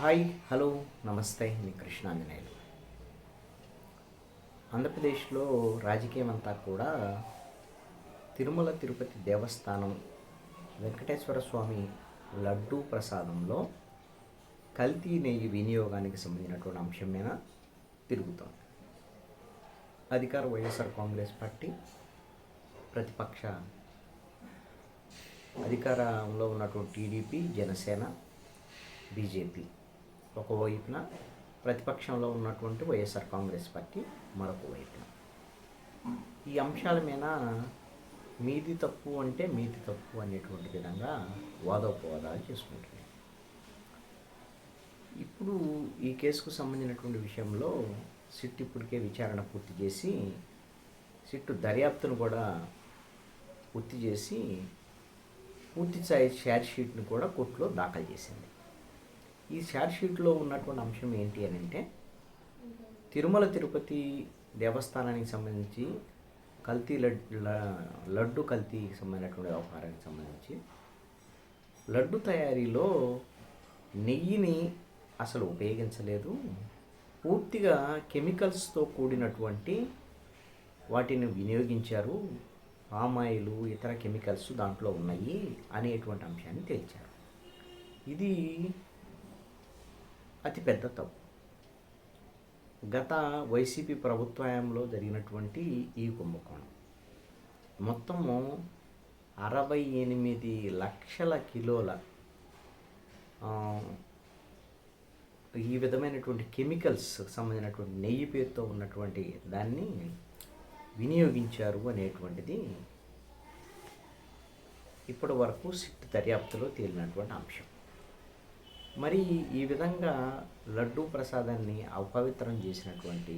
Hi hello నమస్తే మీ కృష్ణాంజనేయులు. ఆంధ్రప్రదేశ్లో రాజకీయం అంతా కూడా తిరుమల తిరుపతి దేవస్థానం వెంకటేశ్వర స్వామి లడ్డూ ప్రసాదంలో కల్తీ నెయ్యి వినియోగానికి సంబంధించినటువంటి అంశం మీద తిరుగుతోంది. అధికార వైఎస్ఆర్ కాంగ్రెస్ పార్టీ ప్రతిపక్ష అధికారంలో ఉన్నటువంటి టీడీపీ జనసేన బీజేపీ. ఒకవైపున ప్రతిపక్షంలో ఉన్నటువంటి వైఎస్ఆర్ కాంగ్రెస్ పార్టీ మరొక వైపున. ఈ అంశాల మీద మీది తప్పు అంటే మీది తప్పు అనేటువంటి విధంగా వాదోపవాదాలు చేసుకుంటున్నాయి. ఇప్పుడు ఈ కేసుకు సంబంధించినటువంటి విషయంలో సిట్ ఇప్పటికే విచారణ పూర్తి చేసి సిట్టు దర్యాప్తును కూడా పూర్తి చేసి పూర్తి స్థాయి షేర్ షీట్ను కూడా కోర్టులో దాఖలు చేసింది. ఈ షేర్ షీట్లో ఉన్నటువంటి అంశం ఏంటి అని అంటే తిరుమల తిరుపతి దేవస్థానానికి సంబంధించి కల్తీ లడ్ లడ్డు కల్తీకి సంబంధించినటువంటి వ్యవహారానికి సంబంధించి లడ్డు తయారీలో నెయ్యిని అసలు ఉపయోగించలేదు. పూర్తిగా కెమికల్స్తో కూడినటువంటి వాటిని వినియోగించారు. పామాయిలు ఇతర కెమికల్స్ దాంట్లో ఉన్నాయి అనేటువంటి అంశాన్ని తేల్చారు. ఇది అతిపెద్ద తప్పు. గత వైసీపీ ప్రభుత్వంలో జరిగినటువంటి ఈ కుంభకోణం. మొత్తము అరవై ఎనిమిది లక్షల కిలోల ఈ విధమైనటువంటి కెమికల్స్ సంబంధించినటువంటి నెయ్యి పేరుతో ఉన్నటువంటి దాన్ని వినియోగించారు అనేటువంటిది ఇప్పటి వరకు సిట్ దర్యాప్తులో తేలినటువంటి అంశం. మరి ఈ విధంగా లడ్డూ ప్రసాదాన్ని అపవిత్రం చేసినటువంటి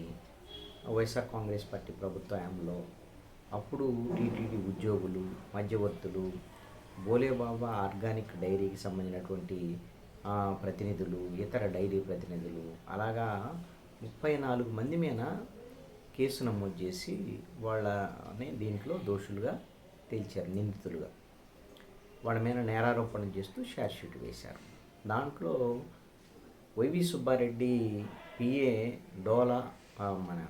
వైఎస్ఆర్ కాంగ్రెస్ పార్టీ ప్రభుత్వ హయాంలో అప్పుడు టీటీడీ ఉద్యోగులు మధ్యవర్తులు బోలేబాబా ఆర్గానిక్ డైరీకి సంబంధించినటువంటి ప్రతినిధులు ఇతర డైరీ ప్రతినిధులు అలాగా ముప్పై నాలుగు మంది మీద కేసు నమోదు చేసి వాళ్ళని దీంట్లో దోషులుగా తేల్చారు నిందితులుగా. వాళ్ళ మీద నేరారోపణ చేస్తూ షార్ట్ షీట్ వేశారు. దాంట్లో వైవి సుబ్బారెడ్డి పిఏ డోలా మన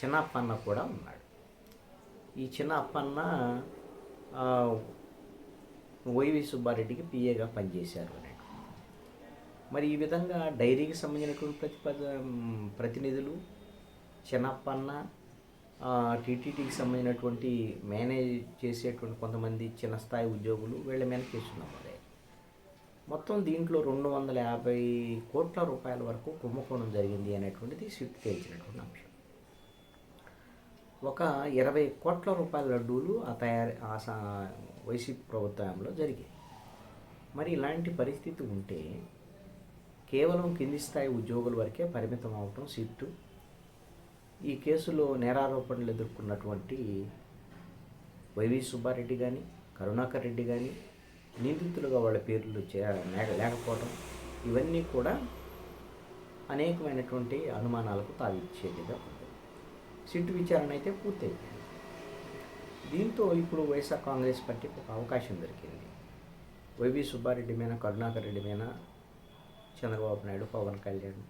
చిన్నప్పన్న కూడా ఉన్నాడు. ఈ చిన్న అప్పన్న వైవి సుబ్బారెడ్డికి పిఏగా పనిచేశారు అన్నట్టు మరి ఈ విధంగా డైరీకి సంబంధించినటువంటి ప్రతిపద ప్రతినిధులు చిన్నప్పన్న టీటీడీకి సంబంధించినటువంటి మేనేజ్ చేసేటువంటి కొంతమంది చిన్న స్థాయి ఉద్యోగులు వీళ్ళ మీద చేస్తున్నారు మొత్తం దీంట్లో రెండు వందల యాభై కోట్ల రూపాయల వరకు కుంభకోణం జరిగింది అనేటువంటిది సిట్ తేల్చినటువంటి అంశం. ఒక ఇరవై కోట్ల రూపాయల లడ్డూలు ఆ తయారీ ఆ స- వైసీపీ ప్రభుత్వంలో జరిగాయి. మరి ఇలాంటి పరిస్థితి ఉంటే కేవలం కింది స్థాయి ఉద్యోగుల వరకే పరిమితం అవటం సిట్టు ఈ కేసులో నేరారోపణలు ఎదుర్కొన్నటువంటి వైవి సుబ్బారెడ్డి కానీ కరుణాకర్ రెడ్డి కానీ నిందితులుగా వాళ్ళ పేర్లు చే లేక- లేకపోవడం ఇవన్నీ కూడా అనేకమైనటువంటి అనుమానాలకు తావిచ్చేదిగా ఉంది. సిట్టు విచారణ అయితే పూర్తయిపోయింది. దీంతో ఇప్పుడు వైఎస్ఆర్ కాంగ్రెస్ పార్టీకి ఒక అవకాశం దొరికింది. వైవి సుబ్బారెడ్డి మీద కరుణాకర్ రెడ్డి మీద చంద్రబాబు నాయుడు పవన్ కళ్యాణ్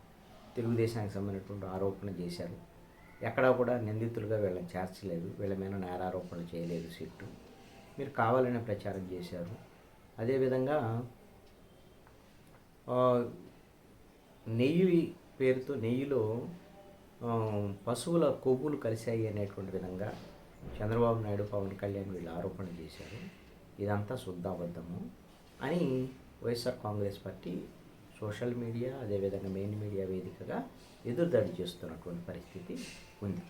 తెలుగుదేశానికి సంబంధించినటువంటి ఆరోపణ చేశారు. ఎక్కడా కూడా నిందితులుగా వీళ్ళని చేర్చలేదు. వీళ్ళ మీద నేరారోపణలు చేయలేదు సిట్టు. మీరు కావాలనే ప్రచారం చేశారు. అదేవిధంగా నెయ్యి పేరుతో నెయ్యిలో పశువుల కొవ్వులు కలిశాయి అనేటువంటి విధంగా చంద్రబాబు నాయుడు పవన్ కళ్యాణ్ వీళ్ళు ఆరోపణ చేశారు. ఇదంతా శుద్ధాబద్ధము అని YSR Congress party social media అదేవిధంగా మెయిన్ మీడియా వేదికగా ఎదురుదాడి చేస్తున్నటువంటి పరిస్థితి ఉంది.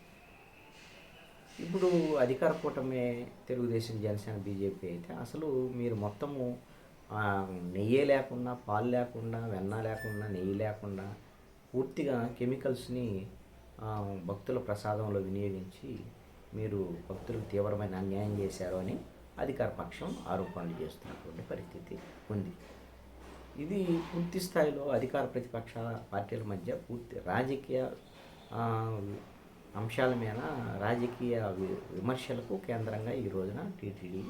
ఇప్పుడు అధికార కూటమి తెలుగుదేశం జనసేన బీజేపీ అయితే అసలు మీరు మొత్తము నెయ్యే లేకుండా పాలు లేకుండా వెన్న లేకుండా నెయ్యి లేకుండా పూర్తిగా కెమికల్స్ని భక్తుల ప్రసాదంలో వినియోగించి మీరు భక్తులకు తీవ్రమైన అన్యాయం చేశారు అని అధికార పక్షం ఆరోపణలు చేస్తున్నటువంటి పరిస్థితి ఉంది. ఇది పూర్తి స్థాయిలో అధికార ప్రతిపక్ష పార్టీల మధ్య పూర్తి రాజకీయ అంశాల మీద రాజకీయ విమర్శలకు కేంద్రంగా ఈ రోజున టీటీడీ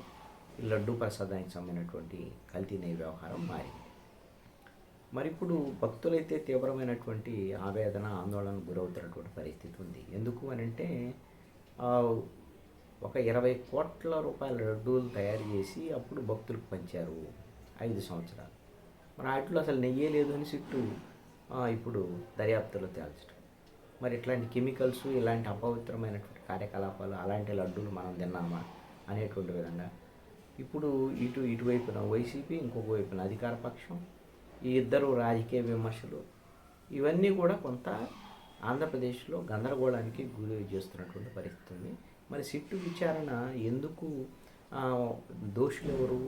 లడ్డూ ప్రసాదానికి సంబంధించినటువంటి కల్తీ నెయ్యి వ్యవహారం మారింది. మరి ఇప్పుడు భక్తులైతే తీవ్రమైనటువంటి ఆవేదన ఆందోళన గురవుతున్నటువంటి పరిస్థితి ఉంది. ఎందుకు అని అంటే ఒక ఇరవై కోట్ల రూపాయల లడ్డూలు తయారు చేసి అప్పుడు భక్తులకు పంచారు ఐదు సంవత్సరాలు. మరి వాటిలో అసలు నెయ్యే లేదు అని చుట్టూ ఇప్పుడు దర్యాప్తులో తేల్చడం మరి ఇట్లాంటి కెమికల్స్ ఇలాంటి అపవిత్రమైనటువంటి కార్యకలాపాలు అలాంటి లడ్డూలు మనం తిన్నామా అనేటువంటి విధంగా. ఇప్పుడు ఇటు ఇటువైపున వైసీపీ ఇంకొక వైపున అధికార పక్షం ఈ ఇద్దరు రాజకీయ విమర్శలు ఇవన్నీ కూడా కొంత ఆంధ్రప్రదేశ్లో గందరగోళానికి గురి చేస్తున్నటువంటి పరిస్థితి ఉంది. మరి సిట్టు విచారణ ఎందుకు దోషులు ఎవరు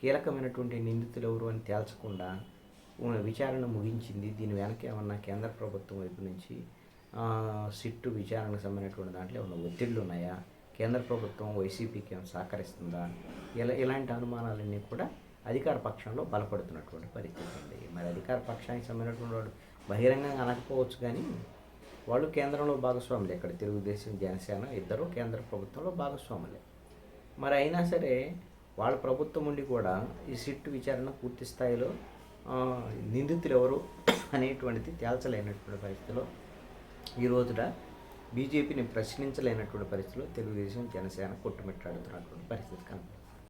కీలకమైనటువంటి నిందితులు ఎవరు అని తేల్చకుండా విచారణ ముగించింది? దీని వెనక ఏమన్నా కేంద్ర ప్రభుత్వం వైపు నుంచి సిట్టు విచారణకు సంబంధించినటువంటి దాంట్లో ఏమైనా ఒత్తిళ్ళు ఉన్నాయా? కేంద్ర ప్రభుత్వం వైసీపీకి ఏమైనా సహకరిస్తుందా? ఇలా ఇలాంటి అనుమానాలన్నీ కూడా అధికార పక్షంలో బలపడుతున్నటువంటి పరిస్థితి ఉంది. మరి అధికార పక్షానికి సంబంధించినటువంటి వాడు బహిరంగంగా అనకపోవచ్చు కానీ వాళ్ళు కేంద్రంలో భాగస్వాములే. ఇక్కడ తెలుగుదేశం జనసేన ఇద్దరు కేంద్ర ప్రభుత్వంలో భాగస్వాములే. మరి అయినా సరే వాళ్ళ ప్రభుత్వం ఉండి కూడా ఈ సిట్టు విచారణ పూర్తి స్థాయిలో నిందితులు ఎవరు అనేటువంటిది తేల్చలేనటువంటి పరిస్థితిలో ఈ రోజున బీజేపీని ప్రశ్నించలేనటువంటి పరిస్థితిలో తెలుగుదేశం జనసేన కొట్టుమిట్టాడుతున్నటువంటి పరిస్థితి కనిపిస్తుంది